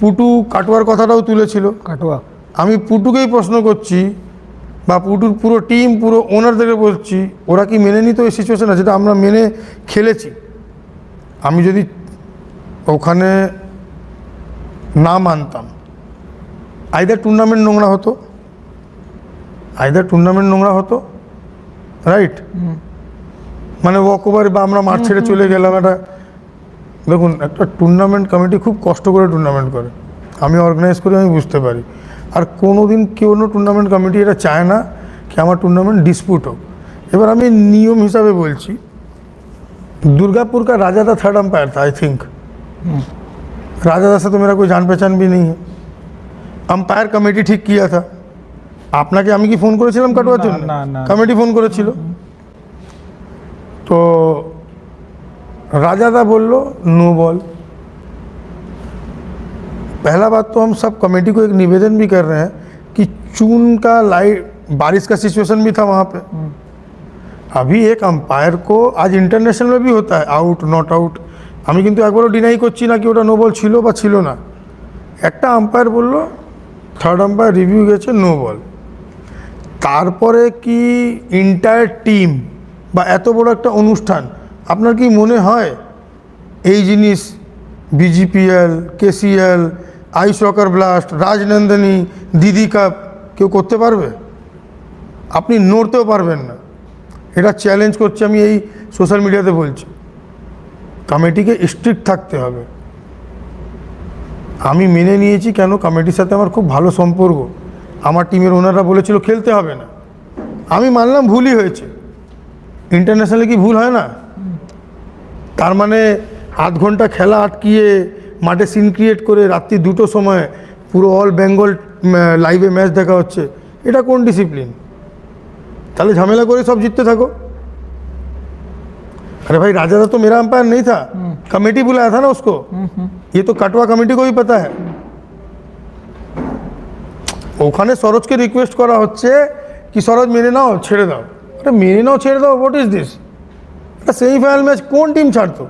পুটু কাটোয়ার কথাটাও তুলেছিল। কাটোয়া। আমি পুটুকেই প্রশ্ন করছি বা পুটুর পুরো টিম পুরো ওনারদেরকে বলছি ওরা কি মেনে নিত এই সিচুয়েশনে যেটা আমরা মেনে খেলেছি। আমি যদি ওখানে না মানতাম আইদার টুর্নামেন্ট নোংরা হতো আইদার টুর্নামেন্ট নোংরা হতো রাইট মানে ওয়াক ওভার বা আমরা মাঠ ছেড়ে চলে গেলাম একটা দেখুন একটা টুর্নামেন্ট কমিটি খুব কষ্ট করে টুর্নামেন্ট করে আমি অর্গানাইজ করি আমি বুঝতে পারি আর কোনো দিন কোনো টুর্নামেন্ট কমিটি এটা চায় না কি আমার টুর্নামেন্ট ডিসপুট হোক এবার আমি নিয়ম হিসাবে বলছি दुर्गापुर का राजा था थर्ड अंपायर था आई थिंक राजा से तो मेरा कोई जान पहचान भी नहीं है আম্পায়ার কমিটি ঠিক কিয়া থা আপনাকে আমি কি ফোন করেছিলাম কাটোয়ার না, জন্য না, না। কমিটি ফোন করেছিল তো राजा बोल लो नो बॉल पहला बात तो हम सब कमेटी को एक निवेदन भी कर रहे हैं कि चून का लाइट बारिश का सिचुएशन भी था वहाँ पे अभी एक আম্পায়ার को आज ইন্টারন্যাশনাল भी होता है আউট নট আউট আমি কিন্তু একবারও ডিনাই করছি না কি ওটা নো বল ছিল বা ছিল না একটা আম্পায়ার বললো থার্ড আম্পায়ার রিভিউ গেছে নো বল তারপরে কি ইন্টায়ার টিম বা এত বড় একটা অনুষ্ঠান আপনার কি মনে হয় এই জিনিস BGPL, KCL I soccer blast, Rajnandini, Didi cup কেউ করতে পারবে? আপনি নড়তেও পারবেন না। এটা চ্যালেঞ্জ করছি আমি এই সোশ্যাল মিডিয়াতে বলছি। কমিটিকে স্ট্রিক্ট থাকতে হবে। আমি মেনে নিয়েছি কেন? কমিটির সাথে আমার খুব ভালো সম্পর্ক। আমার টিমের ওনাররা বলেছিল খেলতে হবে না। আমি মানলাম ভুলই হয়েছে। ইন্টারন্যাশনালে কি ভুল হয় না? তার মানে আধ ঘন্টা খেলা আটকিয়ে মাঠে সিন ক্রিয়েট করে রাত্রি দুটো সময় পুরো অল বেঙ্গল লাইভে ম্যাচ দেখা হচ্ছে এটা কোন ডিসিপ্লিন তাহলে ঝামেলা করে सब जीतते থাকো अरे भाई राजा तो मेरा अंपायर नहीं था कमेटी बुलाया था ना उसको ये तो कटवा कमेटी को भी पता है ওখানে সরোজকে রিকোয়েস্ট করা হচ্ছে কি সরোজ মেনে নাও ছেড়ে দাও আরে মেনে নাও ছেড়ে দাও হোয়াট ইজ দিস একটা সেমিফাইনাল ম্যাচ কোন টিম ছাড়তো?